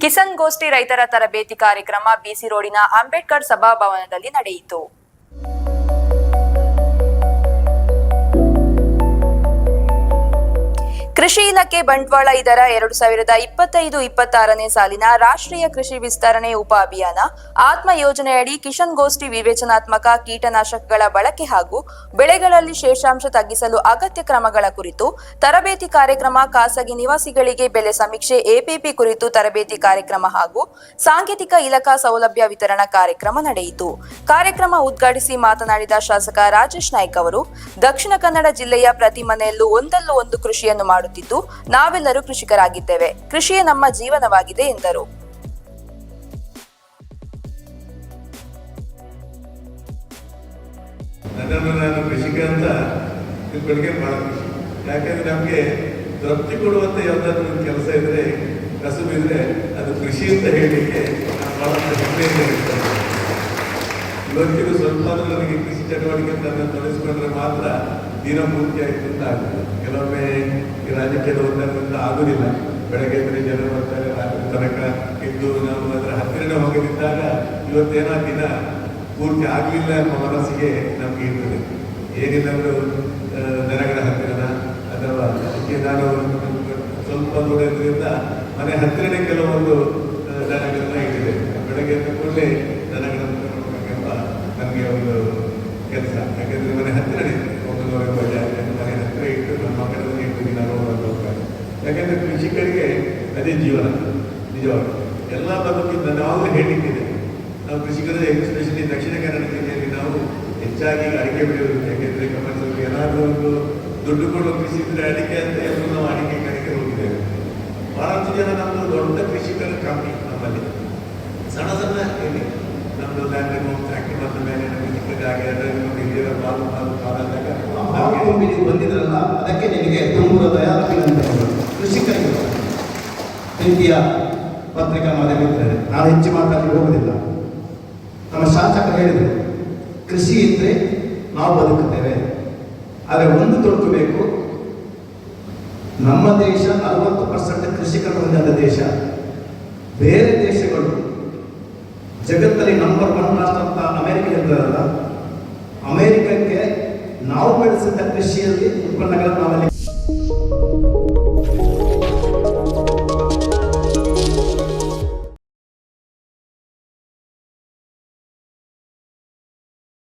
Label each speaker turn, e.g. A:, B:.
A: ಕಿಸನ್ ಗೋಷ್ಠಿ ರೈತರ ತರಬೇತಿ ಕಾರ್ಯಕ್ರಮ ಬಿಸಿ ರೋಡಿನ ಅಂಬೇಡ್ಕರ್ ಸಭಾಭವನದಲ್ಲಿ ನಡೆಯಿತು. ಕೃಷಿ ಇಲಾಖೆ ಬಂಟ್ವಾಳ ಇದರ ಎರಡು ಸಾವಿರದ ಇಪ್ಪತ್ತೈದು, ಇಪ್ಪತ್ತಾರನೇ ಸಾಲಿನ ರಾಷ್ಟ್ರೀಯ ಕೃಷಿ ವಿಸ್ತರಣೆ ಉಪ ಅಭಿಯಾನ. ಆತ್ಮ ಯೋಜನೆಯಡಿ ಕಿಶನ್ ಗೋಷ್ಠಿ ವಿವೇಚನಾತ್ಮಕ ಕೀಟನಾಶಕಗಳ ಬಳಕೆ ಹಾಗೂ ಬೆಳೆಗಳಲ್ಲಿ ಶೇಷಾಂಶ ತಗ್ಗಿಸಲು ಅಗತ್ಯ ಕ್ರಮಗಳ ಕುರಿತು ತರಬೇತಿ ಕಾರ್ಯಕ್ರಮ, ಖಾಸಗಿ ನಿವಾಸಿಗಳಿಗೆ ಬೆಲೆ ಸಮೀಕ್ಷೆ, ಎಪಿಪಿ ಕುರಿತು ತರಬೇತಿ ಕಾರ್ಯಕ್ರಮ ಹಾಗೂ ಸಾಂಕೇತಿಕ ಇಲಾಖಾ ಸೌಲಭ್ಯ ವಿತರಣಾ ಕಾರ್ಯಕ್ರಮ ನಡೆಯಿತು. ಕಾರ್ಯಕ್ರಮ ಉದ್ಘಾಟಿಸಿ ಮಾತನಾಡಿದ ಶಾಸಕ ರಾಜೇಶ್ ನಾಯ್ಕ ಅವರು, ದಕ್ಷಿಣ ಕನ್ನಡ ಜಿಲ್ಲೆಯ ಪ್ರತಿ ಮನೆಯಲ್ಲೂ ಒಂದಲ್ಲೂ ಒಂದು ಕೃಷಿಯನ್ನು ಮಾಡುತ್ತಿದ್ದು ನಾವೆಲ್ಲರೂ ಕೃಷಿಕರಾಗಿದ್ದೇವೆ. ಕೃಷಿಯೇ ನಮ್ಮ ಜೀವನವಾಗಿದೆ ಎಂದರು.
B: ನನ್ನನ್ನು ನಾನು ಕೃಷಿಕ ಅಂತ ತಿಳ್ಕೊಳ್ಳಿಕೆ ಭಾಳ ಖುಷಿ. ಯಾಕೆಂದ್ರೆ ನಮಗೆ ತೃಪ್ತಿ ಕೊಡುವಂತ ಯಾವುದಾದ್ರೂ ಕೆಲಸ ಇದ್ರೆ ಕಸುಬಿದ್ರೆ ಅದು ಕೃಷಿ ಅಂತ ಹೇಳಲಿಕ್ಕೆ ಬಹಳ ಹೆಮ್ಮೆ ಇವತ್ತಿಗೂ ಸ್ವಲ್ಪ ನನಗೆ ಕೃಷಿ ಚಟುವಟಿಕೆ ತನ್ನ ತೊಡಗಿಸ್ಕೊಂಡ್ರೆ ಮಾತ್ರ ದಿನ ಪೂರ್ತಿ ಆಯ್ತು ಅಂತ ಆಗ್ತದೆ. ಕೆಲವೊಮ್ಮೆ ಈ ರಾಜಕೀಯದ ಒಂದರಿಂದ ಆಗುದಿಲ್ಲ. ಬೆಳಗ್ಗೆ ಎದ್ರೆ ಜನ ಬರ್ತಾರೆ ರಾತ್ರಿ ತನಕ ಇದ್ದು ನಾವು ಅದರ ಹತ್ತಿರನೇ ಹೋಗದಿದ್ದಾಗ ಇವತ್ತೇನೋ ದಿನ ಪೂರ್ತಿ ಆಗಲಿಲ್ಲ ಎಂಬ ಮನಸ್ಸಿಗೆ ನಮ್ಗೆ ಇರ್ತದೆ. ಏನಿಲ್ಲಂದ್ರೆ ಆ, ದನಗಳ ಹತ್ತಿರನ ಅಥವಾ ಅದಕ್ಕೆ ನಾನು ಸ್ವಲ್ಪ ದೂರ ಮನೆ ಹತ್ತಿರನೇ ಕೆಲವೊಂದು ದನಗಳನ್ನ ಇಟ್ಟಿದೆ ಬೆಳಗ್ಗೆ ಕೂಡಲೇ ದನಗಳನ್ನು ನೋಡ್ಬೇಕೆಂಬ ನನಗೆ ಒಂದು ಕೆಲಸ ಯಾಕೆಂದ್ರೆ ಮನೆ ಹತ್ತಿರನೇ ಒಂದು ನೂರ ಎಂಬತ್ತು ಜಾಗ ಮನೆ ಹತ್ತಿರ ಇಟ್ಟು ನಮ್ಮ ಮಕ್ಕಳನ್ನು ಇಟ್ಟು ದಿನ ನೋಡೋದು ಹೋಗ್ತಾರೆ ಯಾಕೆಂದ್ರೆ ಕೃಷಿಕರಿಗೆ ಅದೇ ಜೀವನ. ನಿಜವಾಗಿ ಎಲ್ಲ ಬದುಕಿಂದ ನಾವು ಹೇಳಲಿಕ್ಕಿದೆ ನಾವು ಕೃಷಿಕರು ಎಸ್ಪೆಷಲಿ ದಕ್ಷಿಣ ಕನ್ನಡ ಜಿಲ್ಲೆಯಲ್ಲಿ ನಾವು ಹೆಚ್ಚಾಗಿ ಅಡಿಕೆ ಬೆಳೆಯೋದು ಯಾಕೆಂದರೆ ಕಮರ್ಷಿಯಲ್ ಏನಾದರೂ ಒಂದು ದುಡ್ಡು ಕೊಡುವ ಕೃಷಿ ಇದ್ರೆ ಅಡಿಕೆ ಅಂತ ಎಲ್ಲರೂ ನಾವು ಅಡಿಕೆ ಕಡೆಗೆ ಹೋಗಿದ್ದೇವೆ. ಬಹಳಷ್ಟು ಜನ ನಮ್ಮದು ದೊಡ್ಡ ಕೃಷಿಕರ ಕಮ್ಮಿ ನಮ್ಮಲ್ಲಿ. ಸಣ್ಣ ಸಣ್ಣ ಹೇಳಿ ನಮ್ಮದು ಲ್ಯಾಂಡ್ ಫ್ಯಾಕ್ಟ್ರಿ ಬಂದ ಮೇಲೆ ನಮಗೆ ಚಿಕ್ಕದಾಗಿ ಇಲ್ಲಿರೋ ಪಾಲು ಪಾಲು ಪಾಲಾದಾಗ
C: ಬಂದಿದ್ರಲ್ಲ ಅದಕ್ಕೆ ನಿಮಗೆ ತುಂಬುರದ ಅಭಿನಂದನೆಗಳು ಕೃಷಿಕರಿಗೆ ಪ್ರೀತಿಯ ಪತ್ರಿಕಾ ಮಾಧ್ಯಮಿದ್ದಾರೆ ನಾನು ಹೆಚ್ಚು ಮಾತಾಡಿ ಹೋಗುವುದಿಲ್ಲ ನಮ್ಮ ಶಾಸಕರು ಹೇಳಿದರು, ಕೃಷಿ ಇದ್ರೆ ನಾವು ಬದುಕುತ್ತೇವೆ. ಆದರೆ ಒಂದು ತೊಡಕಬೇಕು ನಮ್ಮ ದೇಶ ನಲವತ್ತು ಪರ್ಸೆಂಟ್ ಕೃಷಿಕರು ಹೊಂದಿದ ದೇಶ. ಬೇರೆ ದೇಶಗಳು ಜಗತ್ತಲ್ಲಿ ನಂಬರ್ ಒನ್ ರಾಷ್ಟ್ರ ಅಂತ ಅಮೆರಿಕ ಅಮೆರಿಕಕ್ಕೆ ನಾವು ಬೆಳೆಸಿದ ಕೃಷಿಯಲ್ಲಿ ಉತ್ಪನ್ನಗಳನ್ನು ನಾವಲ್ಲಿ